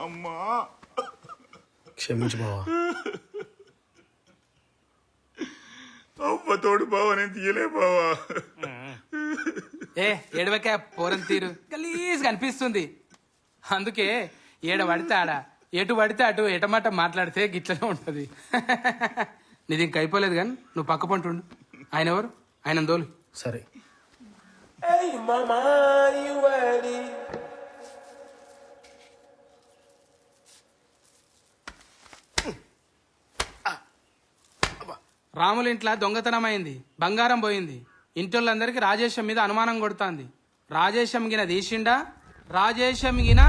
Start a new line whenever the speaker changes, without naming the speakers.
అమ్మా
క్షమించు బావా
తోడు బావా నేను తీయలే బావా
ఏ ఏడవక పోరం తీరు. గలీజ్ కనిపిస్తుంది అందుకే ఏడ పడితే ఆడ ఎటు పడితే అటు ఎటమాట మాట్లాడితే గిట్లనే ఉంటది. నీది ఇంక అయిపోలేదు కానీ నువ్వు పక్క పంటుండు. ఆయన ఎవరు? ఆయన దోలు.
సరే.
Hey, mama, you ready? రాములింట్ల దొంగతనమైంది బంగారం పోయింది. ఇంటోళ్ళందరికీ రాజేశం మీద అనుమానం కొడుతుంది. రాజేశం గిన తీసిండా రాజేశం గిన